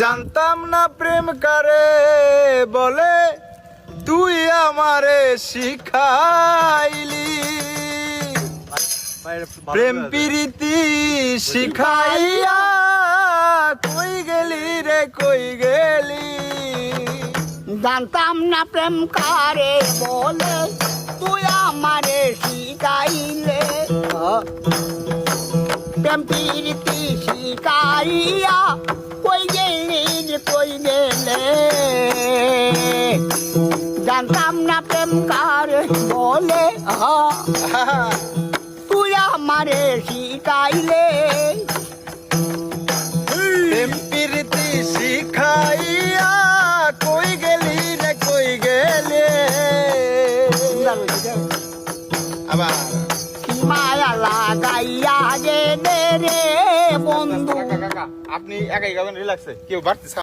জানতাম না প্রেম কারে বলে তুই আমারে শিখাইলি। প্রেম প্রীতি শিখাইয়া কই গেলি রে কই গেলি? জানতাম না প্রেম কারে বলে তুই আমারে শিখাইলে। প্রেম প্রীতি শিখাইয়া গেলে জানতাম না প্রেম কারে বলে। তুই আমারে শিখাইলে। প্রেম প্রীতি শিখাইয়া কই গেলি রে কই গেলে? আবার। মায়া লাগাইয়া গে রে বন্ধু? আপনি একাই গাবেন রিল্যাক্সে কেউ বাড়তেছে